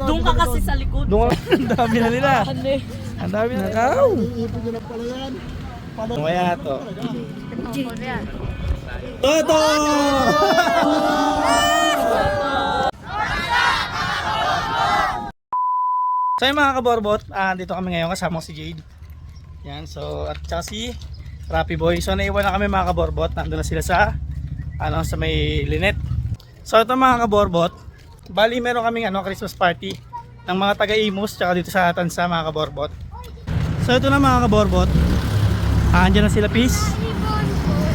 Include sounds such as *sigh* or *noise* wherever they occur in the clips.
Doon ka kasi sa likod. Doon ang dami na nila. Ang dami na nakaw. Iipon nyo na pala yan. Paano? Kaya to. Toto! So yung mga kaborbot, ah, dito kami ngayon kasama ko si Jade. Yan, so at saka si Rappi Boy. So naiwan na kami mga kaborbot, nandun na sila sa ano sa may Linet. So ito mga kaborbot, bali meron kaming ano Christmas party ng mga taga Imus tsaka dito sa Tansa mga kaborbot. So ito na mga kaborbot. Ah, andyan na sila peace.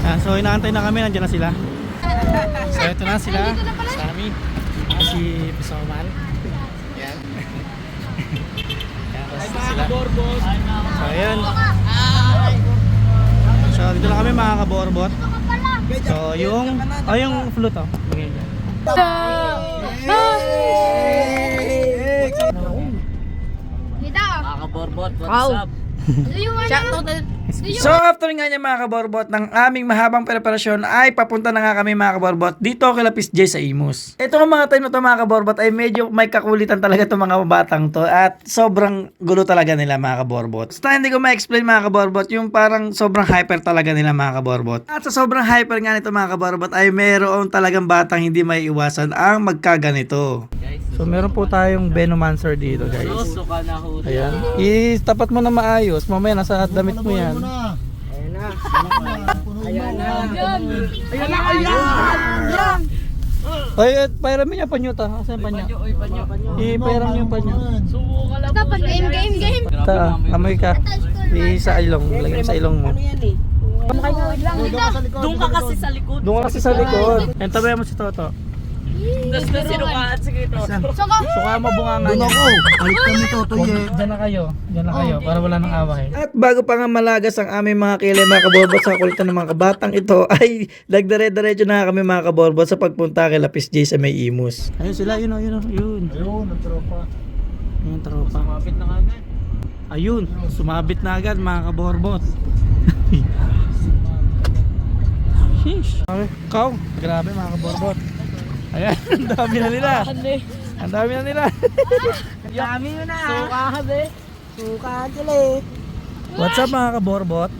Ah, so inaantay na kami, nandiyan na sila. So ito na sila sa amin. Ah, si Pisoman. Yan. Yan, tapos sila. So ayan. So dito na kami mga kaborbot. So yung, oh yung flute oh. Bigay dyan. Kakaborbot, what's up? So after nga niya mga kaborbot ng aming mahabang preparasyon ay papunta na nga kami mga kaborbot dito kay Lapis J sa Imus. Ito ng mga time na to mga kaborbot ay medyo may kakulitan talaga itong mga batang to at sobrang gulo talaga nila mga kaborbot. Basta hindi ko ma-explain mga kaborbot yung parang sobrang hyper talaga nila mga kaborbot. At sa sobrang hyper nga nito mga kaborbot ay meron talagang batang hindi may iwasan ang magkaganito. So meron po tayong Venomancer dito guys. Ayan. I-tapat mo na maayos. Mamaya nasa damit mo yan. Na. Ayan na. Ayan na, ayan! Ay, at pairam niya panyuta. Asan pa niya? Oy, panyo. I-pairam niyo pa niya. Suko ka lang. Dapat game, game, game. Ta, amoy ka. I sa ilong. Lagyan mo sa ilong mo. Doon ka kasi sa likod. Doon ka kasi sa likod. Yan, tabayan mo si Toto. Tapos na sinukaan. Sige to. Saka, Suka mo bunga nga Doon niya. ako. Alit kami totoy eh. Diyan na kayo. Diyan na kayo. Para wala nang away. At bago pa nga malagas ang aming mga kilay mga kaborbot sa kulitan ng mga kabatang ito *laughs* ay nagdare-diretso na kami mga kaborbot sa pagpunta kay Lapis J sa may Imus. Ayun sila, yun o, yun o, yun. Ayun, ang tropa. Ayun, tropa. Mapit na kagad. Ayun, sumabit na agad mga kaborbot. *laughs* Sheesh. Ikaw, grabe mga kaborbot. Ayan, *laughs* ang dami na nila. Ang dami na nila. *laughs* Dami yun na. Sukahan eh. Suka sila eh. What's up mga kaborbot?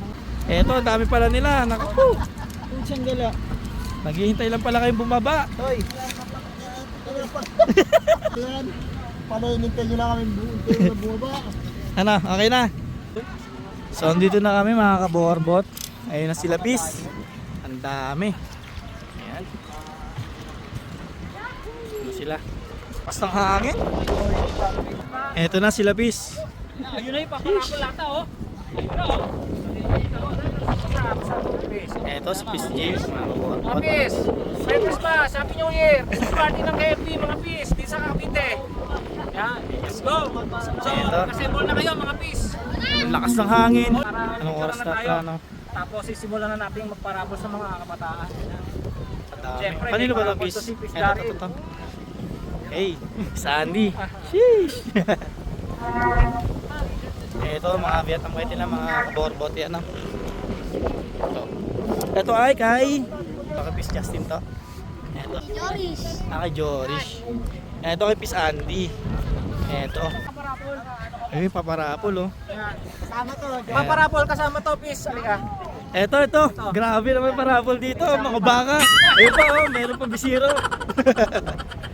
Eto, ang dami pala nila. Naku, Punsang gala. naghihintay lang pala kayong bumaba. Toy. *laughs* Ayan. Paano inintay nyo lang kami na bumaba? Ano, okay na? So, andito na kami mga kaborbot. Ayun na sila, peace. Ang dami. Ayan. Ano sila? Pas ng hangin. Eto na sila, peace. Ayun na yung paparapol lata oh. Eto si Peace James, mga kaborbot. Pis, Merry Christmas, Happy New Year! Party ng KFD, mga pis, di sa Cavite. Yan, let's go! So, assemble na kayo mga pis. Lakas ng hangin. Anong oras na plano? Tapos sisimulan na natin magparapol sa mga kabataan. Siyempre, Kanino ba Eto, Daryl. ito, ito. Hey, Sandy. Sheesh. *laughs* Ito, mga Vietnam white nila, mga kaborbot yan. ah. Ito. Ito ay kay baka Peace Justin to. Ito. Joris. Ah, kay Jorish. Ito kay Peace Andy. Ito. Ay, paparapol oh. Paparapol kasama to, pis. Halika. Ito, ito. Grabe naman parapol dito. Mga baka. Ayun pa, oh. Meron pa bisiro. *laughs*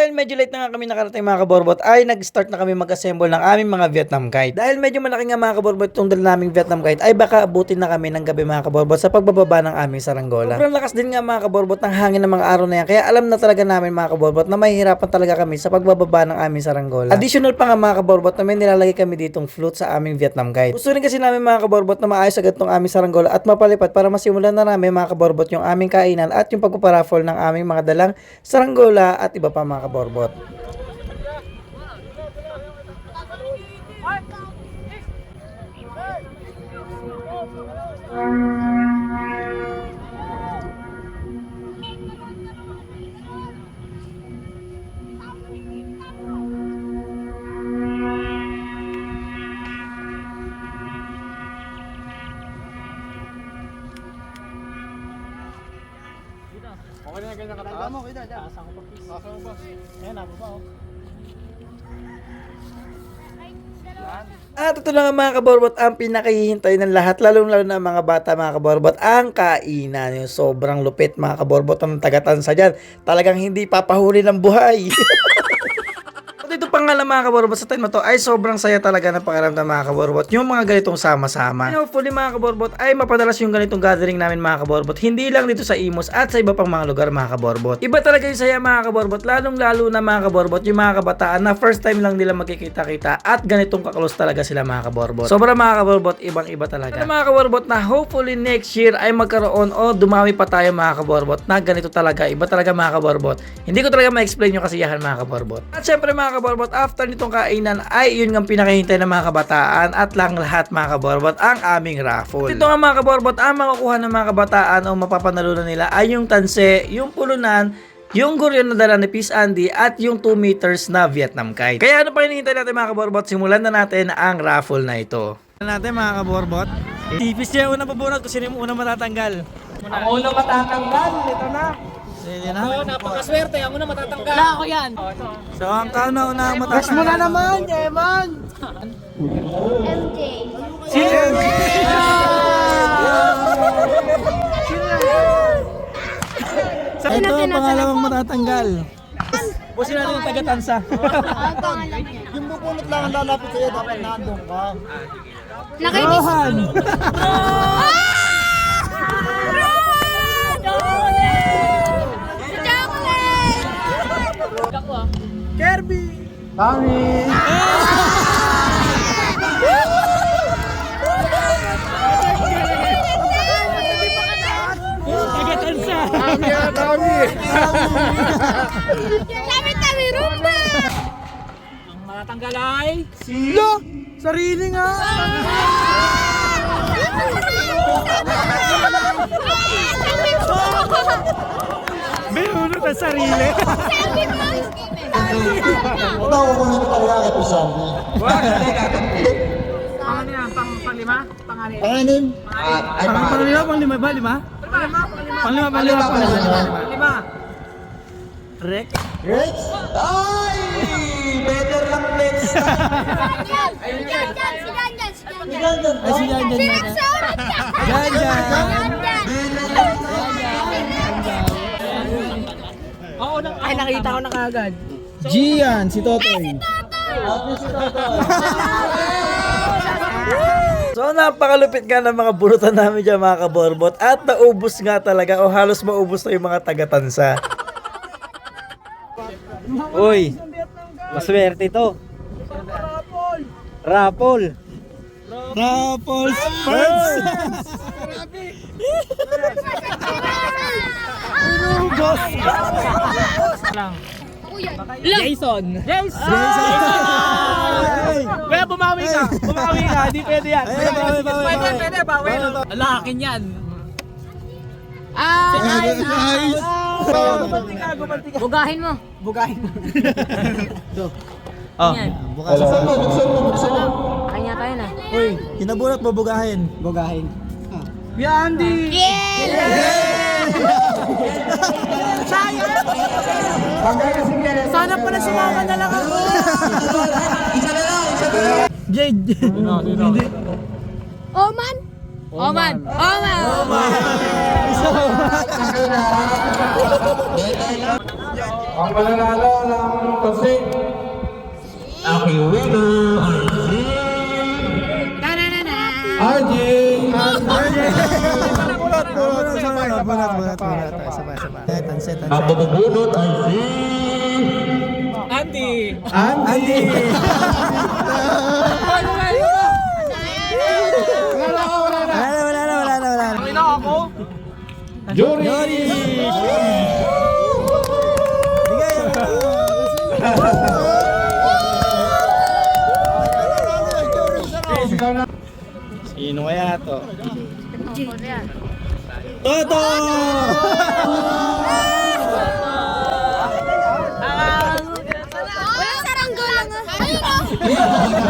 Dahil medyo late na nga kami nakarating mga kaborbot, ay nag-start na kami mag-assemble ng aming mga Vietnam kite. Dahil medyo malaki nga mga kaborbot itong dala naming Vietnam kite, ay baka abutin na kami ng gabi mga kaborbot sa pagbababa ng aming saranggola. Sobrang lakas din nga mga kaborbot ng hangin ng mga araw na yan, kaya alam na talaga namin mga kaborbot na mahihirapan talaga kami sa pagbababa ng aming saranggola. Additional pa nga mga kaborbot na may nilalagay kami ditong flute sa aming Vietnam kite. Gusto rin kasi namin mga kaborbot na maayos agad tong aming saranggola at mapalipad para masimulan na namin mga kaborbot yung aming kainan at yung pagpaparaffle ng aming mga dalang saranggola at iba pa mga kaborbot. পর্বত Thank you. Okay na yan, ganyan kataas. Dalawa mo, kita, dyan. Taas ako pa, please. Taas ako pa. Ayan, ako pa, oh. At ito na mga kaborbot ang pinakahihintay ng lahat, lalong lalo na mga bata mga kaborbot, ang kainan. Yung sobrang lupit mga kaborbot ng tagatansa dyan. Talagang hindi papahuli ng buhay. *laughs* nga mga kaborbot sa time na to ay sobrang saya talaga ng pakiramdam mga kaborbot yung mga ganitong sama-sama. And hopefully mga kaborbot ay mapadalas yung ganitong gathering namin mga kaborbot hindi lang dito sa Imos at sa iba pang mga lugar mga kaborbot. Iba talaga yung saya mga kaborbot lalong lalo na mga kaborbot yung mga kabataan na first time lang nila magkikita-kita at ganitong kakalos talaga sila mga kaborbot. Sobrang mga kaborbot ibang iba talaga. Pero mga kaborbot na hopefully next year ay magkaroon o dumami pa tayo mga kaborbot na ganito talaga iba talaga mga kaborbot. Hindi ko talaga ma-explain yung kasiyahan mga kaborbot. At syempre mga kaborbot after nitong kainan ay yun nga pinakahintay ng mga kabataan at lang lahat mga kaborbot ang aming raffle. Ito nga mga kaborbot ang makukuha ng mga kabataan o mapapanalunan nila ay yung tanse, yung pulunan, yung guryon na dala ni Peace Andy at yung 2 meters na Vietnam kite. Kaya ano pa hinihintay natin mga kaborbot? Simulan na natin ang raffle na ito. natin mga kaborbot. Tipis niya unang pabunot kung sino yung unang matatanggal. Ang unang matatanggal, ito na. Sige na. Oh, napakaswerte, ang unang matatanggal. Wala ako yan. So ang kauna una ang Press mo na naman, Eman! MJ. Ito ang pangalawang matatanggal. Busin natin yung taga-tansa. Niya. *laughs* Yung bubunot lang ang lalapit sa'yo, dapat nandun ka. *laughs* Nakainis. Kami! Taga-tansa. Kami ah, kami! Kami kami rumba! Ang matatanggal ay... Lo! Sarili nga! Binunot ang sarili. Ito *laughs* ako kung sino talaga kay Pisandi. Ano yan? Pang panglima? Pangalim? Panganim? Pang panglima, panglima ba? Lima? Panglima, panglima, panglima. Lima. Rex? Rex? Ay! Better lang, Rex! Si Jan Jan, si Jan Jan, si Jan Jan. Ay, si Jan Jan Si na. Rex Sauron niya. Jan Jan. Jan Jan. Oo, nang... Ay, nakita ko na kagad. Gian, si Totoy. *laughs* So napakalupit nga ng mga burutan namin dyan mga kaborbot at naubos nga talaga o halos maubos na yung mga taga-tansa. *laughs* Uy, maswerte ito. Rapol. Rapol Spurs. Inugos. Jason. Jason! Kaya bumawi ka. Bumawi ka. Hindi pwede yan. Ay, bawi, bawi, Pwede, bawi. pwede. Bawi. Ala, akin yan. Bugahin mo. Bugahin mo. Oh, bukas. Akin yata yun ah. Uy, kinabunot mo bugahin. Bugahin. Yandy! Sana pala sumama na lang ako. Jade. Hindi. Oman? Oman. Oman. Ang mananalo ng pansin. Aking winner ay si... RJ! RJ! Bunot, bunot, sabay, sabay, bunot, Tanse, tanse. Ang bubunot ay si... Andy! Andy. Wala ka, wala na. Wala na, wala na, wala na, wala na. Ang ina ako. Jory! Jory. Bigay. Sino kaya to? Toto! *laughs* Walang saranggola nga. Ayun oh.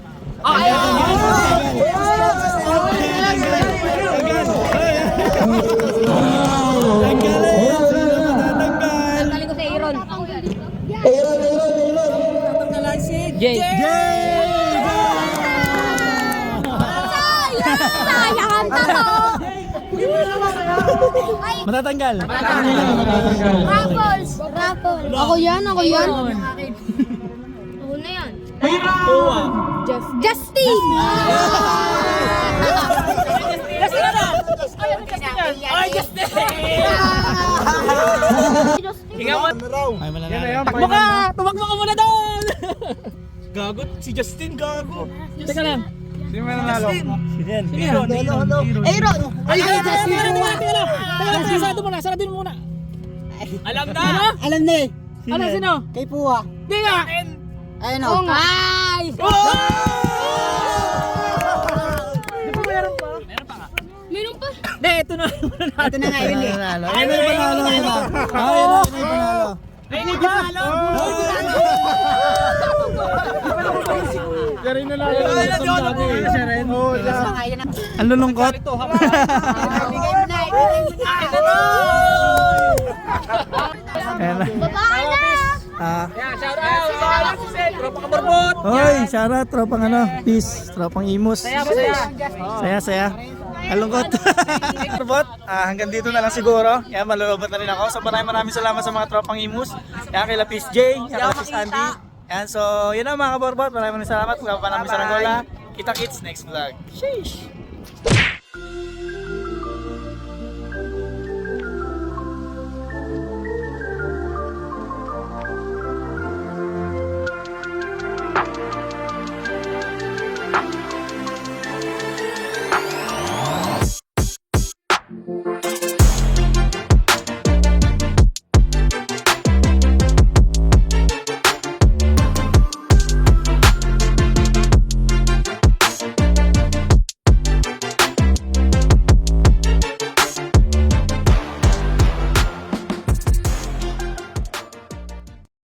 Aaron. Jay! Sayang ang tato. Ay, Matatanggal. Raffles. Raffles. Ako yan, ako yan. Ako na yan. Jeff. Justin! Justin ano? Ay, Justin! Ikaw mo! Ay, malalaman. Takbo ka! Tumakbo ka muna doon! Gago, si Justin gago. Teka lang. Sino mananalo? Yan. Aaron, Aaron, Aaron. Aaron! Ay, ay, ay, Justin! Teka lang, teka lang. Teka lang, sarado mo na, sarado mo muna. Alam na! Alam na eh. Ano, sino? Kay Puwa. Di nga! Ayun Oo o. nga. Ay! Di ba meron pa? Meron pa. Hindi, ito na. Ito na nga yun eh. Panalo. Ayun na yung panalo. Ayun na. Ah, Ayun na yung panalo. Ay, hindi pa! Gary na lang. Siya rin. Oo, Ayun na. Ang lulungkot. Na. Mo na. Ayan na. Ah. Yan, shout out sa Giselle, tropa ka barbot. Hoy, Shara, tropang ano, peace, tropang imus. Saya, masaya. Saya, saya. Kalungkot. *laughs* Robot, ah, hanggang dito na lang siguro. Yan, malulobot na rin ako. So maraming maraming salamat sa mga tropang imus. Yan, kay Lapis J, yan, kay Lapis Andy. Yan, so yun na mga kaborbot. Maraming maraming salamat. Mga panaming sa Rangola. Kita kits next vlog. Sheesh.